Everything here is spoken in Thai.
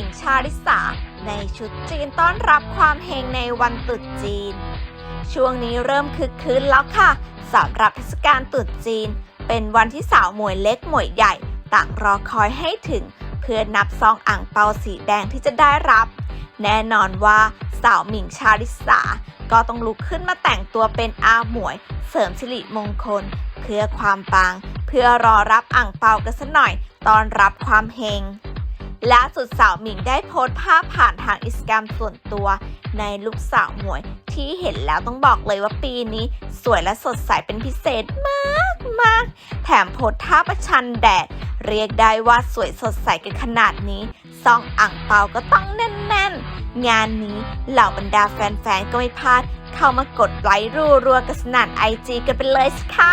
ิงชาริสา ในชุดจีนต้อนรับความเฮงในวันตรุษจีน ช่วงนี้เริ่มคึกคืนแล้วค่ะสำหรับเทศกาลตรุษจีน เป็นวันที่สาวหมวยเล็กหมวยใหญ่ ต่างรอคอยให้ถึง เพื่อนับซองอ่างเปาสีแดงที่จะได้รับ แน่นอนว่าสาวหมิงชาลิสา ก็ต้องลุกขึ้นมาแต่งตัวเป็นอาหมวย เสริมสิริมงคล เพื่อความปัง เพื่อรอรับอ่างเปากันสัหน่อยตอนรับความเฮง ล่าสุดสาวหมิงได้โพสต์ภาพผ่านทางอินสตาแกรมส่วนตัว ในลูกสาวหมวยที่เห็นแล้วต้องบอกเลยว่าปีนี้ สวยและสดใสเป็นพิเศษมากมากแถมโพสท่าประชันแดด เรียกได้ว่าสวยสดใสกันขนาดนี้ซองอ่างเปาก็ต้องแน่นๆ งานนี้เหล่าบรรดาแฟนๆ ก็ไม่พลาด เข้ามากดไลค์รัวๆกันสนั่นไอจีกันไปเลยสิคะ